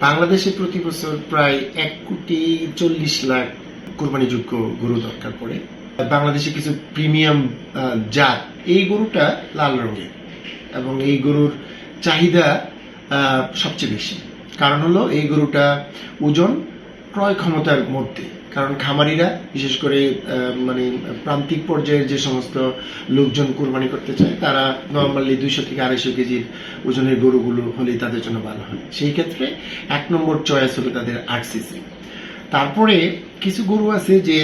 বাংলাদেশে প্রতি বছর প্রায় এক কোটি চল্লিশ লাখ কোরবানিযোগ্য গরু দরকার পড়ে। বাংলাদেশে কিছু প্রিমিয়াম জাত, এই গরুটা লাল রঙের এবং এই গরুর চাহিদা সবচেয়ে বেশি। কারণ হলো এই গরুটা ওজন ক্রয় ক্ষমতার মধ্যে। কারণ খামারিরা, বিশেষ করে মানে প্রান্তিক পর্যায়ের যে সমস্ত লোকজন কোরবানি করতে চায়, তারা নর্মালি দুইশো থেকে আড়াইশো কেজির ওজনের গরুগুলো হলেই তাদের জন্য ভালো হয়। সেই ক্ষেত্রে এক নম্বর চয়েস হলো তাদের আট সিসি তারপরে কিছু গরু আছে যে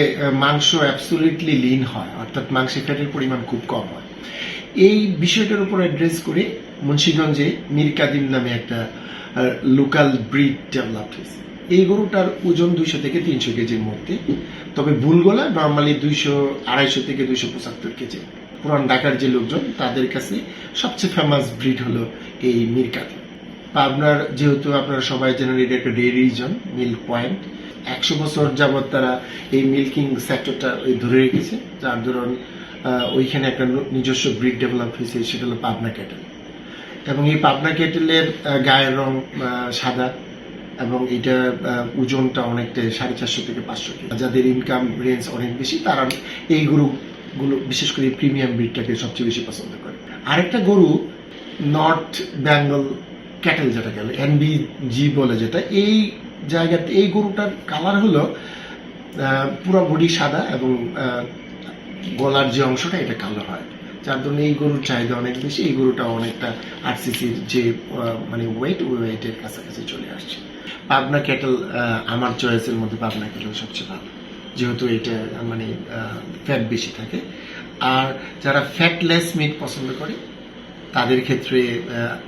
মাংস অ্যাবসোলিটলি লিন হয়, অর্থাৎ মাংসের ফ্যাটের পরিমাণ খুব কম হয়। এই বিষয়টার উপর অ্যাড্রেস করে মুন্সিগঞ্জে মীর কাদিম নামে একটা লোকাল ব্রিড ডেভেলপ হয়েছে। এই গরুটার ওজন দুইশো থেকে তিনশো কেজির মধ্যে। তবে বুলগোলা নর্মালি দুইশো, আড়াইশো থেকে দুইশো পঁচাত্তর কেজি। পুরান ঢাকার যে লোকজন, তাদের কাছে সবচেয়ে ফেমাস ব্রিড হলো এই মীর কাদিম আপনার যেহেতু আপনারা সবাই জানেন, এটা একটা ডেয়ারি রিজন মিল্ক পয়েন্ট একশো বছর যাবৎ তারা এই মিল্কিং সেক্টরটা ধরে রেখেছে, যার ধরুন ওইখানে একটা নিজস্ব ব্রিড ডেভেলপ হয়েছে, সেটা হলো পাবনা ক্যাটেল এবং এই পাবনা ক্যাটেলের গায়ের রং সাদা। এবং এটা ওজনটা অনেকটা, সাড়ে চারশো থেকে পাঁচশো যাদের ইনকাম রেঞ্জ অনেক বেশি, তারা এই গরুগুলো, বিশেষ করে প্রিমিয়াম ব্রিডটাকে সবচেয়ে বেশি পছন্দ করে। আরেকটা গরু নর্থ বেঙ্গল ক্যাটেল যেটা গেল এনবিজি বলে যেটা, এই জায়গাতে, এই গরুটার কালার হলো পুরো বডি সাদা এবং গলার যে অংশটা, এটা কালো হয়। যার জন্য এই গরুর চাহিদা অনেক বেশি, এই গরুটা অনেকটা আরসিসির যে মানে ওয়েট ওই ওয়েটের কাছাকাছি চলে আসছে। পাবনা ক্যাটেল আমার চয়েসের মধ্যে পাবনা ক্যাটেল সবচেয়ে ভালো, যেহেতু এটা মানে ফ্যাট বেশি থাকে। আর যারা ফ্যাটলেস মিট পছন্দ করে, তাদের ক্ষেত্রে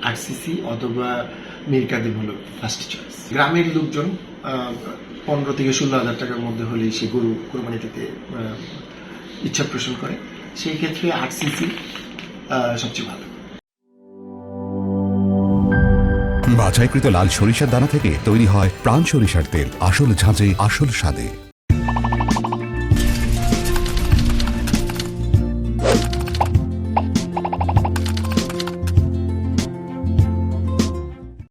আরসিসি অথবা মিরকাদিম হলো ফার্স্ট চয়েস গ্রামের লোকজন পনেরো থেকে ষোলো হাজার টাকার মধ্যে হলেই সে গরু কোরবানি দিতে ইচ্ছা পোষণ করে। সেই ক্ষেত্রে আরসিসি সবচেয়ে ভালো। বাছাইকৃত লাল সরিষার দানা থেকে তৈরি হয় প্রাণ সরিষার তেল। আসল ঝাঁঝে, আসল স্বাদে।